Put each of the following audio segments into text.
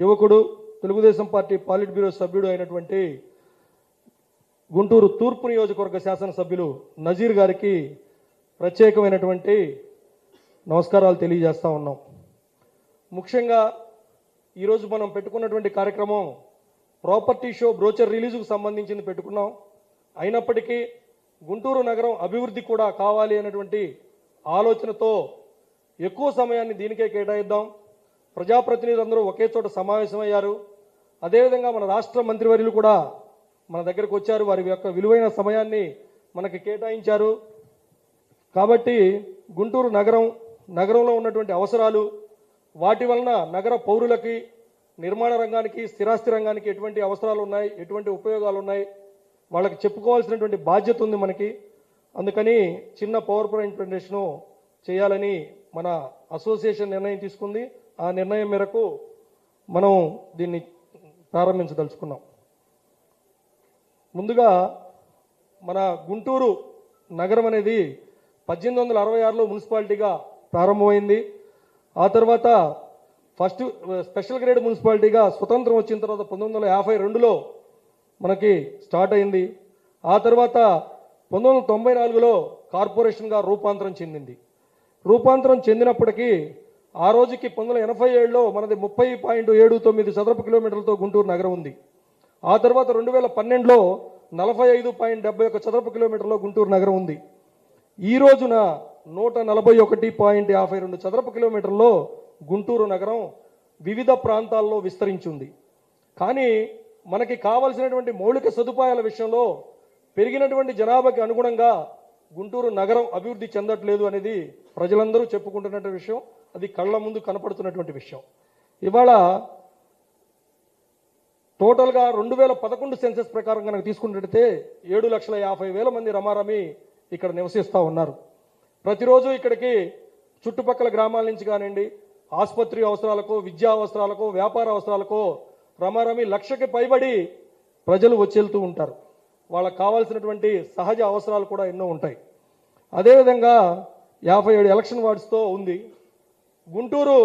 యువకుడు Telugu Desam party పాలిట్ bureau సభ్యుడు అయినటువంటి గుంటూరు తూర్పు నియోజకవర్గ శాసనసభ్యులు నజీర్ గారికి ప్రత్యేకమైనటువంటి నమస్కారాలు తెలియజేస్తూ ఉన్నాం. ముఖ్యంగా ఈరోజు మనం పెట్టుకున్నటువంటి కార్యక్రమం ప్రాపర్టీ షో బ్రోచర్ రిలీజుకు సంబంధించింది పెట్టుకున్నాం. అయినప్పటికీ గుంటూరు నగరం అభివృద్ధి కూడా కావాలి అనేటువంటి ఆలోచనతో ఎక్కువ సమయాన్ని దీనికే కేటాయిద్దాం. ప్రజాప్రతినిధులందరూ ఒకే చోట సమావేశమయ్యారు. అదేవిధంగా మన రాష్ట్ర మంత్రివర్యులు కూడా మన దగ్గరకు వచ్చారు. వారి యొక్క విలువైన సమయాన్ని మనకి కేటాయించారు. కాబట్టి గుంటూరు నగరం నగరంలో ఉన్నటువంటి అవసరాలు వాటి వలన నగర పౌరులకి నిర్మాణ రంగానికి స్థిరాస్తి రంగానికి ఎటువంటి అవసరాలు ఉన్నాయి ఎటువంటి ఉపయోగాలు ఉన్నాయి వాళ్ళకి చెప్పుకోవాల్సినటువంటి బాధ్యత ఉంది మనకి. అందుకని చిన్న పవర్ పాయింట్ ప్రజెంటేషను చేయాలని మన అసోసియేషన్ నిర్ణయం తీసుకుంది. ఆ నిర్ణయం మేరకు మనం దీన్ని ప్రారంభించదలుచుకున్నాం. ముందుగా మన గుంటూరు నగరం అనేది పద్దెనిమిది వందల అరవై ఆరులో మున్సిపాలిటీగా ప్రారంభమైంది. ఆ తర్వాత ఫస్ట్ స్పెషల్ గ్రేడ్ మున్సిపాలిటీగా స్వతంత్రం వచ్చిన తర్వాత పంతొమ్మిది వందల యాభై రెండులో మనకి స్టార్ట్ అయింది. ఆ తర్వాత పంతొమ్మిది వందల తొంభై నాలుగులో కార్పొరేషన్గా రూపాంతరం చెందింది. రూపాంతరం చెందినప్పటికీ ఆ రోజుకి పంతొమ్మిది వందల ఎనభై ఏడులో మనది ముప్పై పాయింట్ ఏడు తొమ్మిది చదరపు కిలోమీటర్లతో గుంటూరు నగరం ఉంది. ఆ తర్వాత రెండు వేల పన్నెండులో నలభై ఐదు పాయింట్ డెబ్బై ఒక చదరపు కిలోమీటర్లో గుంటూరు నగరం ఉంది. ఈ రోజున నూట నలభై ఒకటి పాయింట్ యాభై రెండు చదరపు కిలోమీటర్లో గుంటూరు నగరం వివిధ ప్రాంతాల్లో విస్తరించింది. కానీ మనకి కావలసినటువంటి మౌలిక సదుపాయాల విషయంలో పెరిగినటువంటి జనాభాకి అనుగుణంగా గుంటూరు నగరం అభివృద్ధి చెందట్లేదు అనేది ప్రజలందరూ చెప్పుకుంటున్నటువంటి విషయం. అది కళ్ళ ముందు కనపడుతున్నటువంటి విషయం. ఇవాళ టోటల్గా రెండు వేల పదకొండు సెన్సెస్ ప్రకారం కనుక తీసుకున్నట్టయితే ఏడు లక్షల యాభై వేల మంది రమారమి ఇక్కడ నివసిస్తూ ఉన్నారు. ప్రతిరోజు ఇక్కడికి చుట్టుపక్కల గ్రామాల నుంచి కానివ్వండి ఆసుపత్రి అవసరాలకు విద్యా అవసరాలకు వ్యాపార అవసరాలకు రమారమి లక్షకి పైబడి ప్రజలు వచ్చేళ్తూ ఉంటారు. వాళ్ళకు కావాల్సినటువంటి సహజ అవసరాలు కూడా ఎన్నో ఉంటాయి. అదేవిధంగా యాభై ఏడు ఎలక్షన్ వార్డ్స్తో ఉంది. గుంటూరు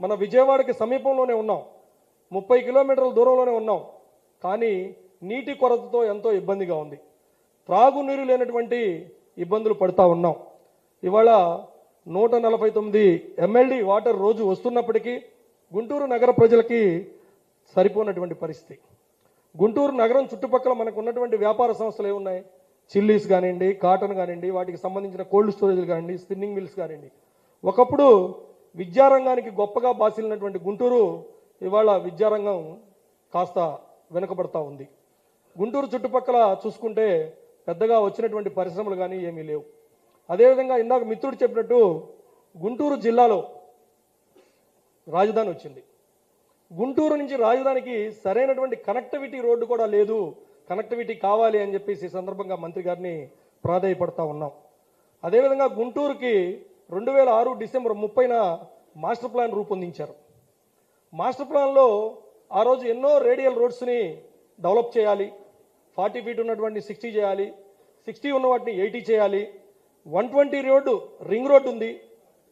మన విజయవాడకి సమీపంలోనే ఉన్నాం. ముప్పై కిలోమీటర్ల దూరంలోనే ఉన్నాం. కానీ నీటి కొరతతో ఎంతో ఇబ్బందిగా ఉంది. త్రాగునీరు లేనటువంటి ఇబ్బందులు పడుతూ ఉన్నాం. ఇవాళ నూట నలభై తొమ్మిది ఎమ్మెల్డీ వాటర్ రోజు వస్తున్నప్పటికీ గుంటూరు నగర ప్రజలకి సరిపోనటువంటి పరిస్థితి. గుంటూరు నగరం చుట్టుపక్కల మనకు ఉన్నటువంటి వ్యాపార సంస్థలు ఏమున్నాయి? చిల్లీస్ కానివ్వండి కాటన్ కానివ్వండి వాటికి సంబంధించిన కోల్డ్ స్టోరేజ్లు కానివ్వండి స్పిన్నింగ్ మిల్స్ కానివ్వండి. ఒకప్పుడు విద్యారంగానికి గొప్పగా బాసిలినటువంటి గుంటూరు ఇవాళ విద్యారంగం కాస్త వెనుకబడతా ఉంది. గుంటూరు చుట్టుపక్కల చూసుకుంటే పెద్దగా వచ్చినటువంటి పరిశ్రమలు కానీ ఏమీ లేవు. అదేవిధంగా ఇందాక మిత్రుడు చెప్పినట్టు గుంటూరు జిల్లాలో రాజధాని వచ్చింది. గుంటూరు నుంచి రాజధానికి సరైనటువంటి కనెక్టివిటీ రోడ్డు కూడా లేదు. కనెక్టివిటీ కావాలి అని చెప్పేసి సందర్భంగా మంత్రి గారిని ప్రాధాయపడతా ఉన్నాం. అదేవిధంగా గుంటూరుకి రెండు వేల ఆరు డిసెంబర్ ముప్పైన మాస్టర్ ప్లాన్ రూపొందించారు. మాస్టర్ ప్లాన్లో ఆ రోజు ఎన్నో రేడియల్ రోడ్స్ని డెవలప్ చేయాలి ఫార్టీ ఫీట్ ఉన్నటువంటి సిక్స్టీ చేయాలి సిక్స్టీ ఉన్న వాటిని ఎయిటీ చేయాలి. One twenty road ring road ఉంది.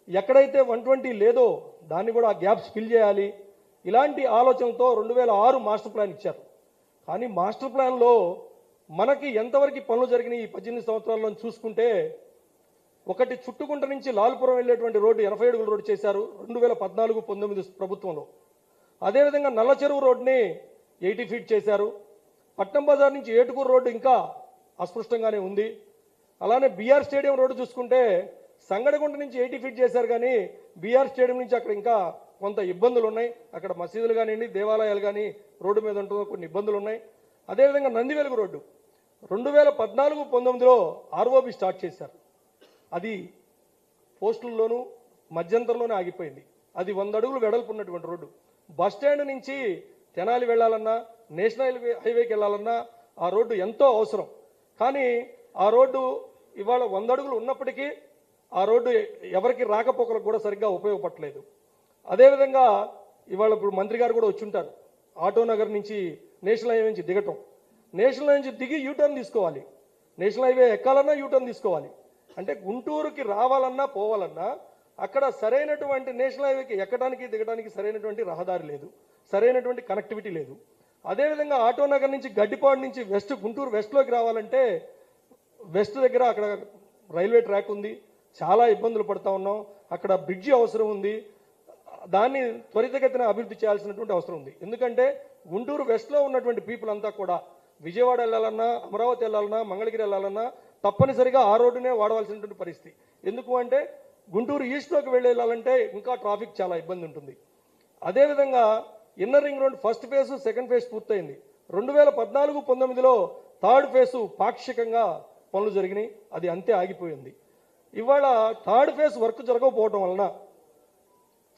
ఎక్కడైతే వన్ ట్వంటీ లేదో దాన్ని కూడా ఆ గ్యాప్స్ ఫిల్ చేయాలి. ఇలాంటి ఆలోచనతో రెండు వేల ఆరు మాస్టర్ ప్లాన్ ఇచ్చారు. కానీ మాస్టర్ ప్లాన్లో మనకి ఎంతవరకు పనులు జరిగినాయి ఈ పద్దెనిమిది సంవత్సరాల్లో చూసుకుంటే ఒకటి చుట్టుకుంట నుంచి లాల్పురం వెళ్ళేటువంటి రోడ్డు ఎనభై అడుగుల రోడ్డు చేశారు రెండు వేల పద్నాలుగు పంతొమ్మిది ప్రభుత్వంలో. అదేవిధంగా నల్ల చెరువు రోడ్ని ఎయిటీ ఫీట్ చేశారు. పట్నం బజార్ నుంచి ఏటుకూరు రోడ్డు ఇంకా అస్పృష్టంగానే ఉంది. అలానే బీఆర్ స్టేడియం రోడ్డు చూసుకుంటే సంగడగుంట నుంచి ఎయిటీ ఫీట్ చేశారు కానీ బీఆర్ స్టేడియం నుంచి అక్కడ ఇంకా కొంత ఇబ్బందులు ఉన్నాయి అక్కడ మసీదులు కానివ్వండి దేవాలయాలు కానీ రోడ్డు మీద ఉంటుందో కొన్ని ఇబ్బందులు ఉన్నాయి అదేవిధంగా నందివెలుగు రోడ్డు రెండు వేల పద్నాలుగు పంతొమ్మిదిలో ఆర్ఓబి స్టార్ట్ చేశారు. అది పోస్టుల్లోనూ మధ్యంతరంలోనే ఆగిపోయింది. అది వంద అడుగులు వెడల్పు ఉన్నటువంటి రోడ్డు. బస్ స్టాండ్ నుంచి తెనాలి వెళ్ళాలన్నా నేషనల్ హైవే హైవేకి వెళ్ళాలన్నా ఆ రోడ్డు ఎంతో అవసరం. కానీ ఆ రోడ్డు ఇవాళ వంద అడుగులు ఉన్నప్పటికీ ఆ రోడ్డు ఎవరికి రాకపోకలకు కూడా సరిగ్గా ఉపయోగపడలేదు. అదేవిధంగా ఇవాళ ఇప్పుడు మంత్రి గారు కూడా వచ్చి ఉంటారు ఆటో నగర్ నుంచి నేషనల్ హైవే నుంచి దిగటం. నేషనల్ హైవే నుంచి దిగి యూటర్న్ తీసుకోవాలి. నేషనల్ హైవే ఎక్కాలన్నా యూటర్న్ తీసుకోవాలి. అంటే గుంటూరుకి రావాలన్నా పోవాలన్నా అక్కడ సరైనటువంటి నేషనల్ హైవేకి ఎక్కడానికి దిగడానికి సరైనటువంటి రహదారి లేదు. సరైనటువంటి కనెక్టివిటీ లేదు. అదేవిధంగా ఆటో నగర్ నుంచి గడ్డిపాడు నుంచి వెస్ట్ గుంటూరు వెస్ట్లోకి రావాలంటే వెస్ట్ దగ్గర అక్కడ రైల్వే ట్రాక్ ఉంది. చాలా ఇబ్బందులు పడుతూ ఉన్నాం. అక్కడ బ్రిడ్జి అవసరం ఉంది. దాన్ని త్వరితగతిన అభివృద్ధి చేయాల్సినటువంటి అవసరం ఉంది. ఎందుకంటే గుంటూరు వెస్ట్లో ఉన్నటువంటి పీపుల్ అంతా కూడా విజయవాడ వెళ్ళాలన్నా అమరావతి వెళ్ళాలన్నా మంగళగిరి వెళ్ళాలన్నా తప్పనిసరిగా ఆ రోడ్డునే వాడవలసినటువంటి పరిస్థితి. ఎందుకు అంటే గుంటూరు ఈస్ట్లోకి వెళ్ళాలంటే ఇంకా ట్రాఫిక్ చాలా ఇబ్బంది ఉంటుంది. అదేవిధంగా inner ring road first phase second phase పూర్తయింది. రెండు వేల పద్నాలుగు పంతొమ్మిదిలో థర్డ్ ఫేజ్ పాక్షికంగా పనులు జరిగినాయి. అది అంతే ఆగిపోయింది. ఇవాళ థర్డ్ ఫేజ్ వర్క్ జరగకపోవడం వలన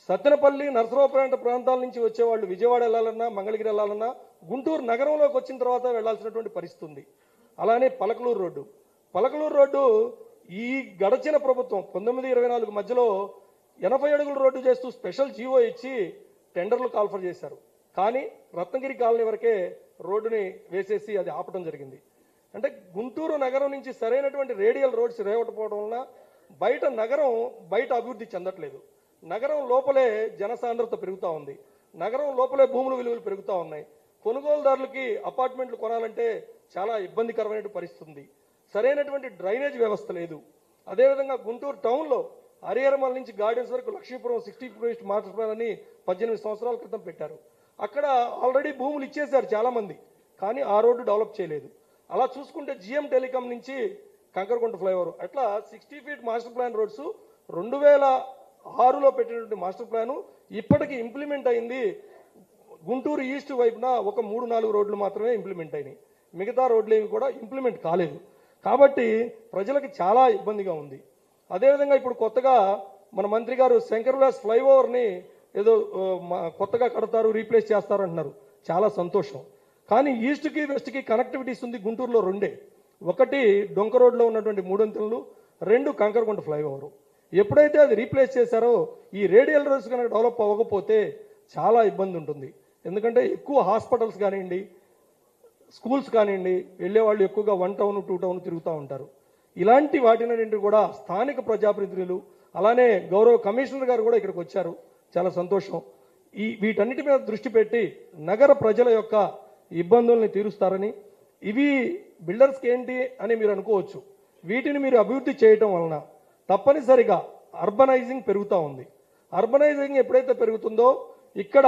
సత్తెనపల్లి నరసరావుపేట ప్రాంతాల నుంచి వచ్చేవాళ్ళు విజయవాడ వెళ్ళాలన్నా మంగళగిరి వెళ్ళాలన్నా గుంటూరు నగరంలోకి వచ్చిన తర్వాత వెళ్ళాల్సినటువంటి పరిస్థితి ఉంది. అలానే పలకలూరు రోడ్డు. పలకలూరు రోడ్డు ఈ గడచిన ప్రభుత్వం పంతొమ్మిది ఇరవై నాలుగు మధ్యలో ఎనభై అడుగుల రోడ్డు చేస్తూ స్పెషల్ జీవో ఇచ్చి టెండర్లు కాల్ఫర్ చేశారు. కానీ రత్నగిరి కాలనీ వరకే రోడ్డుని వేసేసి అది ఆపడం జరిగింది. అంటే గుంటూరు నగరం నుంచి సరైనటువంటి రేడియల్ రోడ్స్ రేవటపోవడం వలన బయట నగరం బయట అభివృద్ధి చెందట్లేదు. నగరం లోపలే జనసాంద్రత పెరుగుతూ ఉంది. నగరం లోపలే భూముల విలువలు పెరుగుతూ ఉన్నాయి. కొనుగోలుదారులకి అపార్ట్మెంట్లు కొనాలంటే చాలా ఇబ్బందికరమైన పరిస్థితి ఉంది. సరైనటువంటి డ్రైనేజ్ వ్యవస్థ లేదు. అదేవిధంగా గుంటూరు టౌన్లో హరిహరమల నుంచి గార్డెన్స్ వరకు Lakshmipuram sixty first master plan అని పద్దెనిమిది సంవత్సరాల క్రితం పెట్టారు. అక్కడ ఆల్రెడీ భూములు ఇచ్చేశారు చాలామంది కానీ ఆ రోడ్డు డెవలప్ చేయలేదు. అలా చూసుకుంటే జిఎం టెలికాం నుంచి కంకరకుంట ఫ్లైఓవర్ అట్లా sixty feet master plan roads రెండు వేల ఆరులో పెట్టినటువంటి మాస్టర్ ప్లాను ఇప్పటికి ఇంప్లిమెంట్ అయింది. గుంటూరు ఈస్ట్ వైపున ఒక మూడు నాలుగు రోడ్లు మాత్రమే ఇంప్లిమెంట్ అయినాయి. మిగతా రోడ్లు ఏవి కూడా ఇంప్లిమెంట్ కాలేదు. కాబట్టి ప్రజలకు చాలా ఇబ్బందిగా ఉంది. అదేవిధంగా ఇప్పుడు కొత్తగా మన మంత్రి గారు శంకర్లాస్ ఫ్లైఓవర్ని ఏదో కొత్తగా కడతారు రీప్లేస్ చేస్తారు అంటున్నారు చాలా సంతోషం. కానీ ఈస్ట్కి వెస్ట్కి కనెక్టివిటీస్ ఉంది గుంటూరులో రెండే. ఒకటి డొంక రోడ్లో ఉన్నటువంటి మూడంతులు రెండు కంకరగుంట ఫ్లైఓవర్. ఎప్పుడైతే అది రీప్లేస్ చేశారో ఈ రేడియల్ రోడ్స్ కనుక డెవలప్ అవ్వకపోతే చాలా ఇబ్బంది ఉంటుంది. ఎందుకంటే ఎక్కువ హాస్పిటల్స్ కానివ్వండి స్కూల్స్ కానివ్వండి వెళ్ళేవాళ్ళు ఎక్కువగా వన్ టౌన్ టూ టౌన్ తిరుగుతూ ఉంటారు. ఇలాంటి వాటినన్నింటి కూడా స్థానిక ప్రజాప్రతినిధులు అలానే గౌరవ కమిషనర్ గారు కూడా ఇక్కడికి వచ్చారు. చాలా సంతోషం. ఈ వీటన్నిటి మీద దృష్టి పెట్టి నగర ప్రజల యొక్క ఇబ్బందుల్ని తీరుస్తారని ఇవి బిల్డర్స్కి ఏంటి అని మీరు అనుకోవచ్చు. వీటిని మీరు అభివృద్ధి చేయటం వలన తప్పనిసరిగా అర్బనైజింగ్ పెరుగుతూ ఉంది. అర్బనైజింగ్ ఎప్పుడైతే పెరుగుతుందో ఇక్కడ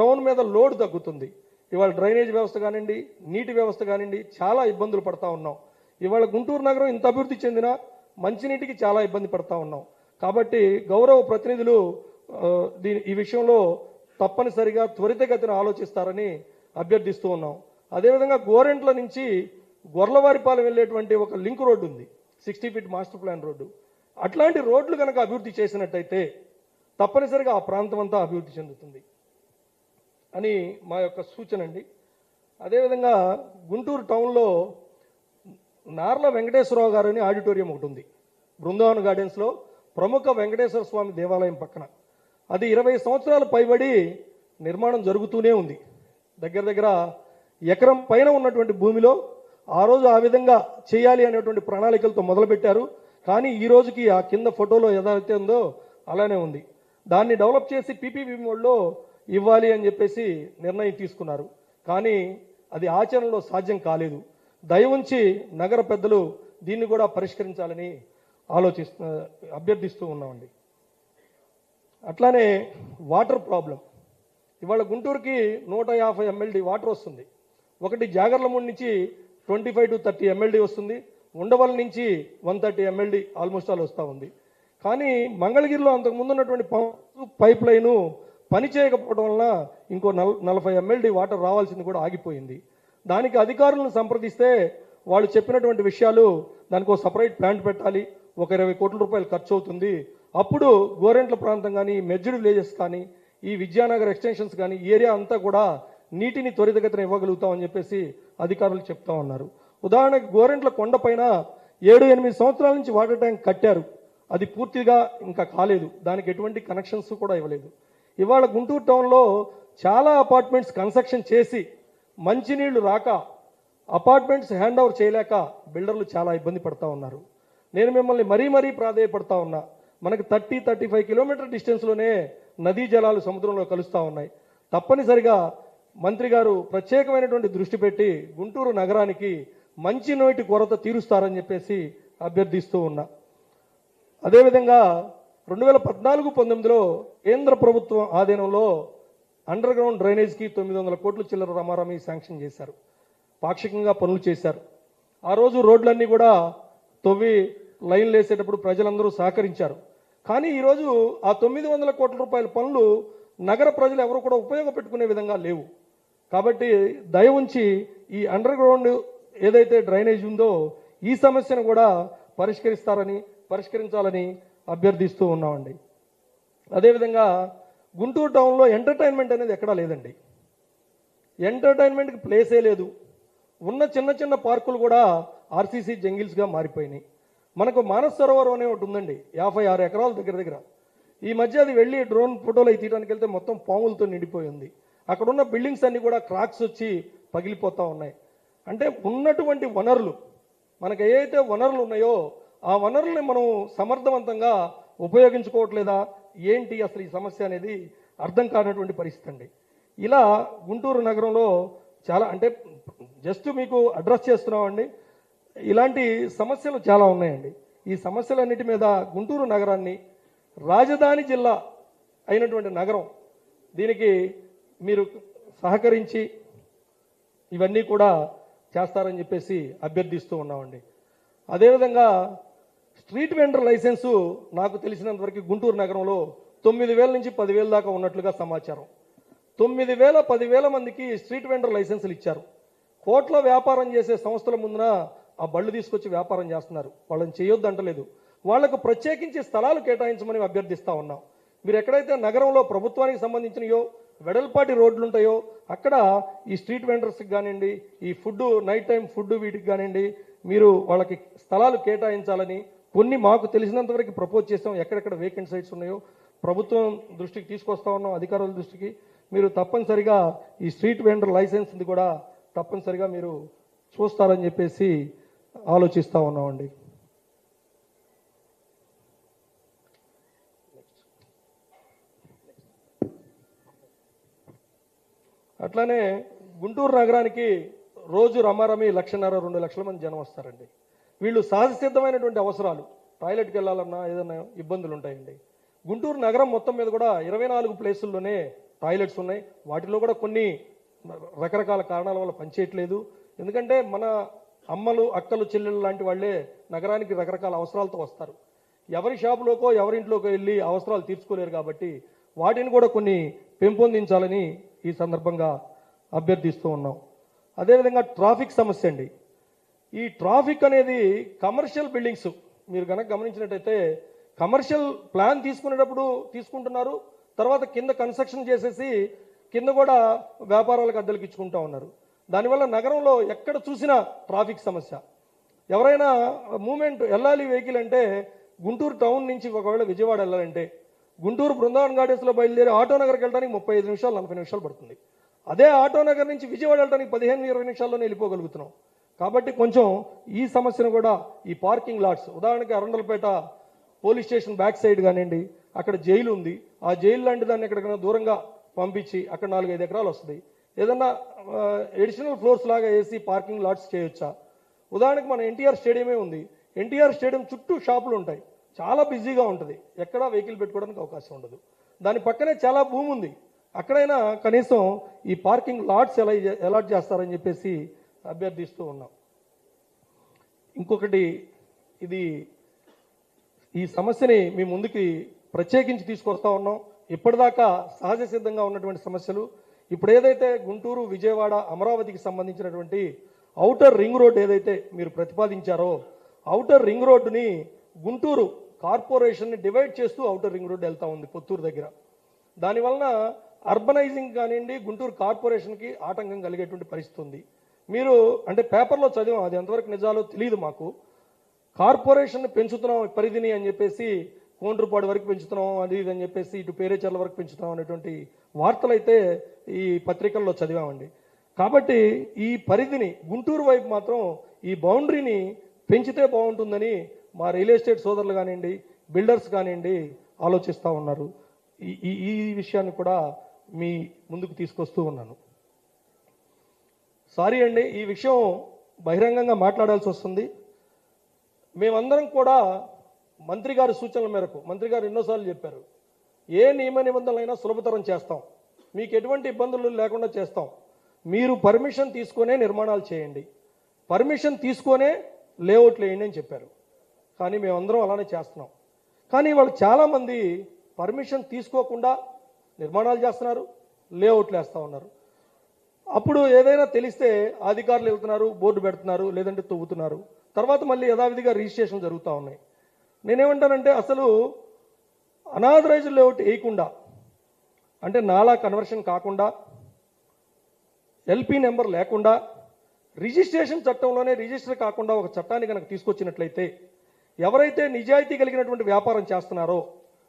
టౌన్ మీద లోడ్ తగ్గుతుంది. ఇవాళ డ్రైనేజ్ వ్యవస్థ కానివ్వండి నీటి వ్యవస్థ కానివ్వండి చాలా ఇబ్బందులు పడతా ఉన్నాం. ఇవాళ గుంటూరు నగరం ఇంత అభివృద్ధి చెందిన మంచినీటికి చాలా ఇబ్బంది పడతా ఉన్నాం. కాబట్టి గౌరవ ప్రతినిధులు దీని ఈ విషయంలో తప్పనిసరిగా త్వరితగతిన ఆలోచిస్తారని అభ్యర్థిస్తూ ఉన్నాం. అదేవిధంగా గోరెంట్ల నుంచి గొర్లవారిపాలెం వెళ్ళేటువంటి ఒక లింక్ రోడ్డు ఉంది sixty feet master plan road. అట్లాంటి రోడ్లు కనుక అభివృద్ధి చేసినట్టయితే తప్పనిసరిగా ఆ ప్రాంతం అంతా అభివృద్ధి చెందుతుంది. అని మా యొక్క సూచన అండి. అదేవిధంగా గుంటూరు టౌన్లో నార్ల వెంకటేశ్వరరావు గారు అని ఆడిటోరియం ఒకటి ఉంది. బృందావన్ గార్డెన్స్లో ప్రముఖ వెంకటేశ్వర స్వామి దేవాలయం పక్కన. అది ఇరవై సంవత్సరాలు పైబడి నిర్మాణం జరుగుతూనే ఉంది. దగ్గర దగ్గర ఎకరం పైన ఉన్నటువంటి భూమిలో ఆ రోజు ఆ విధంగా చేయాలి అనేటువంటి ప్రణాళికలతో మొదలుపెట్టారు. కానీ ఈ రోజుకి ఆ కింద ఫోటోలో ఏదైతే ఉందో అలానే ఉంది. దాన్ని డెవలప్ చేసి పీపీపీ మోడ్లో ఇవ్వాలి అని చెప్పేసి నిర్ణయం తీసుకున్నారు. కానీ అది ఆచరణలో సాధ్యం కాలేదు. దయ ఉంచి నగర పెద్దలు దీన్ని కూడా పరిష్కరించాలని ఆలోచిస్తు అభ్యర్థిస్తూ ఉన్నామండి. అట్లానే వాటర్ ప్రాబ్లం. ఇవాళ గుంటూరుకి నూట యాభై ఎంఎల్డి వాటర్ వస్తుంది. ఒకటి జాగర్లమూడి నుంచి twenty five to thirty MLD వస్తుంది. ఉండవల్ నుంచి one thirty MLD almost all వస్తూ ఉంది. కానీ మంగళగిరిలో అంతకుముందు ఉన్నటువంటి పైప్ లైను పని చేయకపోవడం వలన ఇంకో నల్ నలభై ఎంఎల్డి వాటర్ రావాల్సింది కూడా ఆగిపోయింది. దానికి అధికారులను సంప్రదిస్తే వాళ్ళు చెప్పినటువంటి విషయాలు దానికి ఒక సపరేట్ ప్లాంట్ పెట్టాలి ఒక ఇరవై కోట్ల రూపాయలు ఖర్చు అవుతుంది అప్పుడు గోరెంట్ల ప్రాంతం కానీ మెజ్జుడి విలేజెస్ కానీ ఈ విద్యానగర్ ఎక్స్టెన్షన్స్ కానీ ఏరియా అంతా కూడా నీటిని త్వరితగతిన ఇవ్వగలుగుతామని చెప్పేసి అధికారులు చెప్తా ఉన్నారు. ఉదాహరణకు గోరెంట్ల కొండపైన ఏడు ఎనిమిది సంవత్సరాల నుంచి వాటర్ ట్యాంక్ కట్టారు. అది పూర్తిగా ఇంకా కాలేదు. దానికి ఎటువంటి కనెక్షన్స్ కూడా ఇవ్వలేదు. ఇవాళ గుంటూరు టౌన్లో చాలా అపార్ట్మెంట్స్ కన్స్ట్రక్షన్ చేసి మంచినీళ్ళు రాక అపార్ట్మెంట్స్ హ్యాండ్ ఓవర్ చేయలేక బిల్డర్లు చాలా ఇబ్బంది పడతా ఉన్నారు. నేను మిమ్మల్ని మరీ మరీ ప్రాధేయపడతా ఉన్నా. మనకు థర్టీ థర్టీ ఫైవ్ కిలోమీటర్ డిస్టెన్స్లోనే నదీ జలాలు సముద్రంలో కలుస్తూ ఉన్నాయి. తప్పనిసరిగా మంత్రి గారు ప్రత్యేకమైనటువంటి దృష్టి పెట్టి గుంటూరు నగరానికి మంచి నోటి కొరత తీరుస్తారని చెప్పేసి అభ్యర్థిస్తూ ఉన్నా. అదేవిధంగా రెండు వేల పద్నాలుగు పంతొమ్మిదిలో కేంద్ర ప్రభుత్వం ఆధీనంలో అండర్ గ్రౌండ్ డ్రైనేజ్కి తొమ్మిది వందల కోట్లు చిల్లర రమారమి శాంక్షన్ చేశారు. పాక్షికంగా పనులు చేశారు. ఆ రోజు రోడ్లన్నీ కూడా తవ్వి లైన్లు వేసేటప్పుడు ప్రజలందరూ సహకరించారు. కానీ ఈరోజు ఆ తొమ్మిది వందల కోట్ల రూపాయల పనులు నగర ప్రజలు ఎవరు కూడా ఉపయోగపెట్టుకునే విధంగా లేవు. కాబట్టి దయ ఉంచి ఈ అండర్ గ్రౌండ్ ఏదైతే డ్రైనేజ్ ఉందో ఈ సమస్యను కూడా పరిష్కరిస్తారని పరిష్కరించాలని అభ్యర్థిస్తూ ఉన్నామండి. అదేవిధంగా గుంటూరు టౌన్లో ఎంటర్టైన్మెంట్ అనేది ఎక్కడా లేదండి. ఎంటర్టైన్మెంట్కి ప్లేసే లేదు. ఉన్న చిన్న చిన్న పార్కులు కూడా ఆర్సీసీ జంగిల్స్గా మారిపోయినాయి. మనకు మానస్ సరోవరం అనే ఒకటి ఉందండి యాభై ఆరు ఎకరాల దగ్గర దగ్గర. ఈ మధ్య అది వెళ్ళి డ్రోన్ ఫోటోలు అవి తీయడానికి వెళ్తే మొత్తం పాములతో నిండిపోయి ఉంది అక్కడ ఉన్న బిల్డింగ్స్ అన్నీ కూడా క్రాక్స్ వచ్చి పగిలిపోతూ ఉన్నాయి. అంటే ఉన్నటువంటి వనరులు మనకు ఏవైతే వనరులు ఉన్నాయో ఆ వనరుల్ని మనం సమర్థవంతంగా ఉపయోగించుకోవట్లేదా? ఏంటి అసలు ఈ సమస్య అనేది అర్థం కానటువంటి పరిస్థితి అండి. ఇలా గుంటూరు నగరంలో చాలా అంటే జస్ట్ మీకు అడ్రస్ చేస్తున్నామండి. ఇలాంటి సమస్యలు చాలా ఉన్నాయండి. ఈ సమస్యలన్నిటి మీద గుంటూరు నగరాన్ని రాజధాని జిల్లా అయినటువంటి నగరం దీనికి మీరు సహకరించి ఇవన్నీ కూడా చేస్తారని చెప్పేసి అభ్యర్థిస్తూ ఉన్నామండి. అదేవిధంగా స్ట్రీట్ వెండర్ లైసెన్సు నాకు తెలిసినంత వరకు గుంటూరు నగరంలో తొమ్మిది వేల నుంచి పదివేల దాకా ఉన్నట్లుగా సమాచారం. తొమ్మిది వేల పదివేల మందికి స్ట్రీట్ వెండర్ లైసెన్సులు ఇచ్చారు. కోట్ల వ్యాపారం చేసే సంస్థల ముందున ఆ బళ్ళు తీసుకొచ్చి వ్యాపారం చేస్తున్నారు. వాళ్ళని చేయొద్దు అంటలేదు వాళ్ళకు ప్రత్యేకించి స్థలాలు కేటాయించమని అభ్యర్థిస్తా ఉన్నాం. మీరు ఎక్కడైతే నగరంలో ప్రభుత్వానికి సంబంధించినయో వెడల్పాటి రోడ్లు ఉంటాయో అక్కడ ఈ స్ట్రీట్ వెండర్స్కి కానివ్వండి ఈ ఫుడ్ నైట్ టైం ఫుడ్ వీటికి కానివ్వండి మీరు వాళ్ళకి స్థలాలు కేటాయించాలని కొన్ని మాకు తెలిసినంత వరకు ప్రపోజ్ చేసాం. ఎక్కడెక్కడ వేకెంట్ సైట్స్ ఉన్నాయో ప్రభుత్వం దృష్టికి తీసుకొస్తా ఉన్నాం అధికారుల దృష్టికి. మీరు తప్పనిసరిగా ఈ స్ట్రీట్ వెండర్ లైసెన్స్ని కూడా తప్పనిసరిగా మీరు చూస్తారని చెప్పేసి ఆలోచిస్తా ఉన్నామండి. అట్లానే గుంటూరు నగరానికి రోజు రమారమి లక్షన్నర రెండు లక్షల మంది జనం వస్తారండి. వీళ్ళు సహజ సిద్ధమైనటువంటి అవసరాలు. టాయిలెట్కి వెళ్ళాలన్నా ఏదైనా ఇబ్బందులు ఉంటాయండి. గుంటూరు నగరం మొత్తం మీద కూడా ఇరవై నాలుగు ప్లేసుల్లోనే టాయిలెట్స్ ఉన్నాయి. వాటిలో కూడా కొన్ని రకరకాల కారణాల వల్ల పనిచేయట్లేదు. ఎందుకంటే మన అమ్మలు అక్కలు చెల్లెలు లాంటి వాళ్ళే నగరానికి రకరకాల అవసరాలతో వస్తారు. ఎవరి షాపులోకో ఎవరింట్లోకో వెళ్ళి అవసరాలు తీర్చుకోలేరు కాబట్టి వాటిని కూడా కొన్ని పెంపొందించాలని ఈ సందర్భంగా అభ్యర్థిస్తూ ఉన్నాం. అదేవిధంగా ట్రాఫిక్ సమస్య అండి. ఈ ట్రాఫిక్ అనేది కమర్షియల్ బిల్డింగ్స్. మీరు కనుక గమనించినట్టయితే కమర్షియల్ ప్లాన్ తీసుకునేటప్పుడు తీసుకుంటున్నారు తర్వాత కింద కన్స్ట్రక్షన్ చేసేసి కింద కూడా వ్యాపారాలకు అద్దెలకు ఇచ్చుకుంటా ఉన్నారు. దానివల్ల నగరంలో ఎక్కడ చూసినా ట్రాఫిక్ సమస్య. ఎవరైనా మూమెంట్ వెళ్ళాలి వెహికల్ అంటే గుంటూరు టౌన్ నుంచి ఒకవేళ విజయవాడ వెళ్ళాలంటే గుంటూరు బృందావన్ గార్డెన్స్లో బయలుదేరి ఆటో నగర్కి వెళ్ళడానికి ముప్పై ఐదు నిమిషాలు నలభై నిమిషాలు పడుతుంది. అదే ఆటో నగర్ నుంచి విజయవాడ వెళ్ళడానికి పదిహేను ఇరవై నిమిషాల్లోనే వెళ్ళిపోగలుగుతున్నాం. కాబట్టి కొంచెం ఈ సమస్యను కూడా ఈ పార్కింగ్ లాట్స్ ఉదాహరణకి Arundelpet police station back side కానివ్వండి అక్కడ జైలు ఉంది. ఆ జైలు లాంటి దాన్ని ఎక్కడికైనా దూరంగా పంపించి అక్కడ నాలుగైదు ఎకరాలు వస్తుంది. ఏదన్నా ఎడిషనల్ ఫ్లోర్స్ లాగా వేసి పార్కింగ్ లాట్స్ చేయొచ్చా? ఉదాహరణకి మన ఎన్టీఆర్ స్టేడియమే ఉంది. ఎన్టీఆర్ స్టేడియం చుట్టూ షాపులు ఉంటాయి. చాలా బిజీగా ఉంటుంది. ఎక్కడా వెహికల్ పెట్టుకోవడానికి అవకాశం ఉండదు. దాని పక్కనే చాలా భూమి ఉంది. అక్కడైనా కనీసం ఈ పార్కింగ్ లాట్స్ ఎలా అలాట్ చేస్తారని చెప్పేసి అభ్యర్థిస్తూ ఉన్నాం. ఇంకొకటి ఇది ఈ సమస్యని మీ ముందుకి ప్రత్యేకించి తీసుకొస్తా ఉన్నాం. ఇప్పటిదాకా సహజ సిద్ధంగా ఉన్నటువంటి సమస్యలు ఇప్పుడు ఏదైతే గుంటూరు విజయవాడ అమరావతికి సంబంధించినటువంటి ఔటర్ రింగ్ రోడ్ ఏదైతే మీరు ప్రతిపాదించారో ఔటర్ రింగ్ రోడ్డుని గుంటూరు కార్పొరేషన్ని డివైడ్ చేస్తూ ఔటర్ రింగ్ రోడ్ వెళ్తూ ఉంది పుత్తూరు దగ్గర. దానివలన అర్బనైజింగ్ కానివ్వండి గుంటూరు కార్పొరేషన్కి ఆటంకం కలిగేటువంటి పరిస్థితి ఉంది. మీరు అంటే పేపర్లో చదివాం అది ఎంతవరకు నిజాలో తెలియదు మాకు. కార్పొరేషన్ పెంచుతున్నాం పరిధిని అని చెప్పేసి కోండ్రుపాడు వరకు పెంచుతున్నాం అది ఇది అని చెప్పేసి ఇటు పేరేచర్ల వరకు పెంచుతున్నాం అనేటువంటి వార్తలు అయితే ఈ పత్రికల్లో చదివామండి. కాబట్టి ఈ పరిధిని గుంటూరు వైపు మాత్రం ఈ బౌండరీని పెంచితే బాగుంటుందని మా రియల్ ఎస్టేట్ సోదరులు కానివ్వండి బిల్డర్స్ కానివ్వండి ఆలోచిస్తూ ఉన్నారు. ఈ ఈ ఈ విషయాన్ని కూడా మీ ముందుకు తీసుకొస్తూ ఉన్నాను. సారీ అండి ఈ విషయం బహిరంగంగా మాట్లాడాల్సి వస్తుంది. మేమందరం కూడా మంత్రి గారి సూచనల మేరకు మంత్రి గారు ఎన్నోసార్లు చెప్పారు ఏ నియమ నిబంధనలైనా సులభతరం చేస్తాం. మీకు ఎటువంటి ఇబ్బందులు లేకుండా చేస్తాం. మీరు పర్మిషన్ తీసుకునే నిర్మాణాలు చేయండి. పర్మిషన్ తీసుకొనే లేఅవుట్లు వేయండి అని చెప్పారు. కానీ మేమందరం అలానే చేస్తున్నాం. కానీ వాళ్ళు చాలామంది పర్మిషన్ తీసుకోకుండా నిర్మాణాలు చేస్తున్నారు లేఅవుట్లు వేస్తూ ఉన్నారు. అప్పుడు ఏదైనా తెలిస్తే అధికారులు వెళ్తున్నారు బోర్డు పెడుతున్నారు లేదంటే తవ్వుతున్నారు. తర్వాత మళ్ళీ యథావిధిగా రిజిస్ట్రేషన్ జరుగుతూ ఉన్నాయి. నేనేమంటానంటే అసలు అనాథరైజ్డ్ లేఅవుట్ వేయకుండా అంటే నాలా కన్వర్షన్ కాకుండా ఎల్పి నెంబర్ లేకుండా రిజిస్ట్రేషన్ చట్టంలోనే రిజిస్టర్ కాకుండా ఒక చట్టాన్ని కనుక తీసుకొచ్చినట్లయితే ఎవరైతే నిజాయితీ కలిగినటువంటి వ్యాపారం చేస్తున్నారో